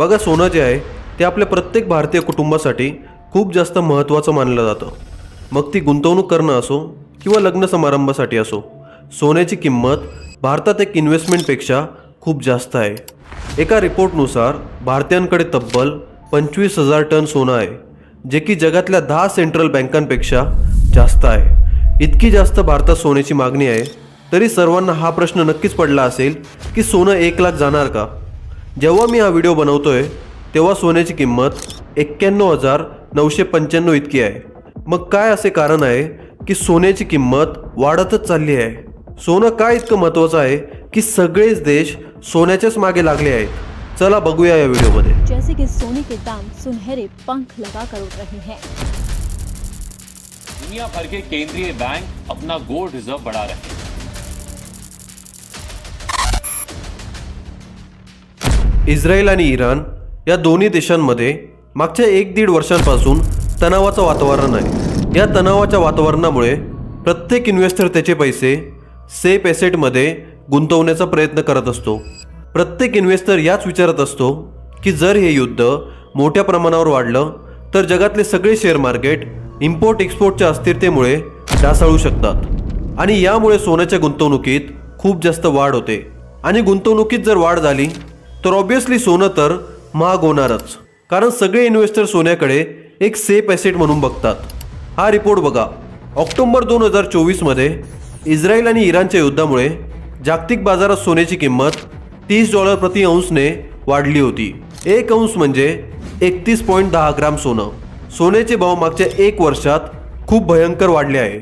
बघा सोनं जे आहे ते आपल्या प्रत्येक भारतीय कुटुंबासाठी खूप जास्त महत्त्वाचं मानलं जातं. मग ती गुंतवणूक करणं असो किंवा लग्न समारंभासाठी असो सोन्याची किंमत भारतात एक इन्व्हेस्टमेंटपेक्षा खूप जास्त आहे. एका रिपोर्टनुसार भारतीयांकडे तब्बल पंचवीस हजार टन सोनं आहे जे की जगातल्या दहा सेंट्रल बँकांपेक्षा जास्त आहे. इतकी जास्त भारतात सोन्याची मागणी आहे तरी सर्वांना हा प्रश्न नक्कीच पडला असेल की सोनं एक लाख जाणार का? जेव्हा मी हा व्हिडिओ बनवतोय तेव्हा सोन्याची किंमत एक्क्याण्णव हजार नऊशे पंच्याण्णव इतकी आहे. मग काय असे कारण आहे की सोन्याची किंमत वाढतच चालली आहे? सोनं काय इतकं महत्त्वाचं आहे की सगळेच देश सोन्याच्याच मागे लागले आहेत? चला बघूया या व्हिडिओमध्ये. जैसे कि सोने के दाम सुनहरे पंख लगाकर उड़ रहे हैं। दुनिया भर के केंद्रीय बैंक अपना गोल्ड रिजर्व बढ़ा रहे हैं। इस्रायल आणि इराण या दोन्ही देशांमध्ये मागच्या एक दीड वर्षांपासून तणावाचं वातावरण आहे. या तणावाच्या वातावरणामुळे प्रत्येक इन्व्हेस्टर त्याचे पैसे सेफ एसेटमध्ये गुंतवण्याचा प्रयत्न करत असतो. प्रत्येक इन्व्हेस्टर याच विचारत असतो की जर हे युद्ध मोठ्या प्रमाणावर वाढलं तर जगातले सगळे शेअर मार्केट इम्पोर्ट एक्सपोर्टच्या अस्थिरतेमुळे ढासळू शकतात आणि यामुळे सोन्याच्या गुंतवणुकीत खूप जास्त वाढ होते. आणि गुंतवणुकीत जर वाढ झाली तर ऑब्विसली सोनं तर महाग होणारच. कारण सगळे इन्व्हेस्टर सोन्याकडे एक सेफ ॲसेट म्हणून बघतात. हा रिपोर्ट बघा. ऑक्टोबर दोन हजार चोवीसमध्ये इस्रायल आणि इराणच्या युद्धामुळे जागतिक बाजारात सोन्याची किंमत तीस डॉलर प्रति अंशने वाढली होती. एक अंश म्हणजे एकतीस पॉईंट दहा ग्राम सोनं. सोन्याचे भाव मागच्या एक वर्षात खूप भयंकर वाढले आहे.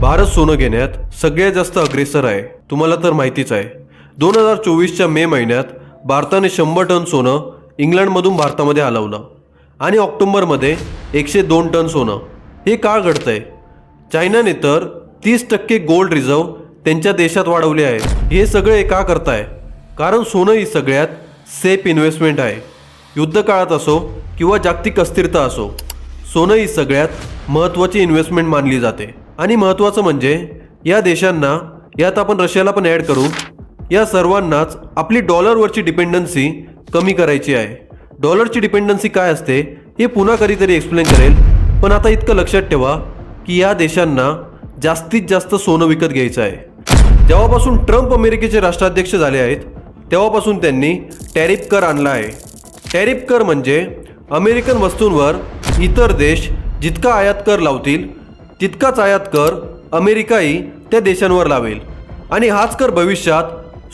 भारत सोनं घेण्यात सगळ्यात जास्त अग्रेसर आहे. तुम्हाला तर माहितीच आहे. दोन हजार चोवीसच्या मे महिन्यात भारताने शंभर टन सोनं इंग्लंडमधून भारतामध्ये हलवलं. आणि ऑक्टोंबरमध्ये एकशे दोन टन सोनं. हे का घडतंय? चायनाने तर तीस टक्के गोल्ड रिझर्व त्यांच्या देशात वाढवले आहे. हे सगळे का करताय? कारण सोनं ही सगळ्यात सेफ इन्व्हेस्टमेंट आहे. युद्धकाळात असो किंवा जागतिक अस्थिरता असो सोनं ही सगळ्यात महत्त्वाची इन्व्हेस्टमेंट मानली जाते. आणि महत्त्वाचं म्हणजे या देशांना यात आपण रशियाला पण ॲड करू या सर्वांनाच आपली डॉलरवरची डिपेंडन्सी कमी करायची आहे. डॉलरची डिपेंडन्सी काय असते हे पुन्हा कधीतरी एक्सप्लेन करेल. पण आता इतकं लक्षात ठेवा की या देशांना जास्तीत जास्त सोनं विकत घ्यायचं आहे. जेव्हापासून ट्रम्प अमेरिकेचे राष्ट्राध्यक्ष झाले आहेत तेव्हापासून त्यांनी टॅरिफ कर आणला आहे. टॅरिफ कर म्हणजे अमेरिकन वस्तूंवर इतर देश जितका आयात कर लावतील तितकाच आयात कर अमेरिकाही त्या देशांवर लावेल. आणि हाच कर भविष्यात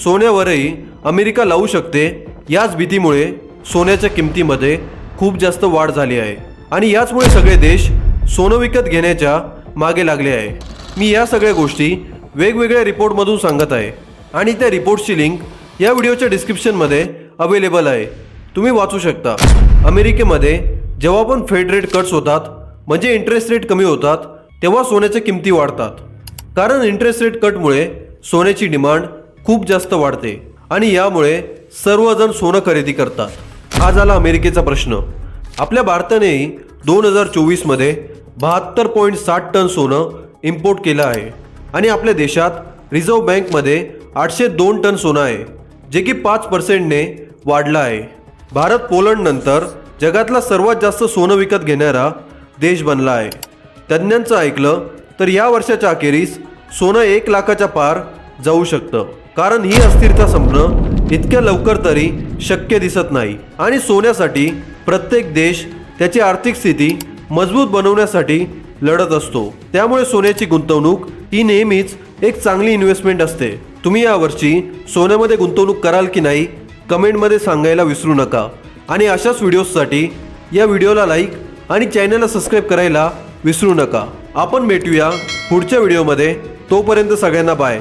सोन्यावरही अमेरिका लावू शकते याच भीतीमुळे सोन्याच्या किमतीमध्ये खूप जास्त वाढ झाली आहे. आणि याचमुळे सगळे देश सोनं विकत घेण्याच्या मागे लागले आहे. मी या सगळ्या गोष्टी वेगवेगळ्या रिपोर्टमधून सांगत आहे. आणि त्या रिपोर्टची लिंक या व्हिडिओच्या डिस्क्रिप्शनमध्ये अवेलेबल आहे. तुम्ही वाचू शकता. अमेरिकेमध्ये जेव्हा पण फेड रेट कट्स होतात म्हणजे इंटरेस्ट रेट कमी होतात तेव्हा सोन्याच्या किमती वाढतात. कारण इंटरेस्ट रेट कटमुळे सोन्याची डिमांड खूप जास्त वाढते आणि यामुळे सर्वजण सोनं खरेदी करतात. हा झाला अमेरिकेचा प्रश्न. आपल्या भारतानेही दोन हजार चोवीसमध्ये बहात्तर पॉईंट साठ टन सोनं इम्पोर्ट केलं आहे. आणि आपल्या देशात रिझर्व्ह बँकमध्ये आठशे दोन टन सोनं आहे जे की पाच पर्सेंटने वाढलं आहे. भारत पोलंडनंतर जगातला सर्वात जास्त सोनं विकत घेणारा देश बनला आहे. तज्ज्ञांचं ऐकलं तर या वर्षाच्या अखेरीस सोनं एक लाखाच्या पार जाऊ शकतं. कारण ही अस्थिरता संपणं इतक्या लवकर तरी शक्य दिसत नाही. आणि सोन्यासाठी प्रत्येक देश त्याची आर्थिक स्थिती मजबूत बनवण्यासाठी लढत असतो. त्यामुळे सोन्याची गुंतवणूक ही नेहमीच एक चांगली इन्व्हेस्टमेंट असते. तुम्ही यावर्षी सोन्यामध्ये गुंतवणूक कराल की नाही कमेंटमध्ये सांगायला विसरू नका. आणि अशाच व्हिडिओजसाठी या व्हिडिओला लाईक आणि चॅनलला सबस्क्राईब करायला विसरू नका. आपण भेटूया पुढच्या व्हिडिओमध्ये. तोपर्यंत सगळ्यांना bye.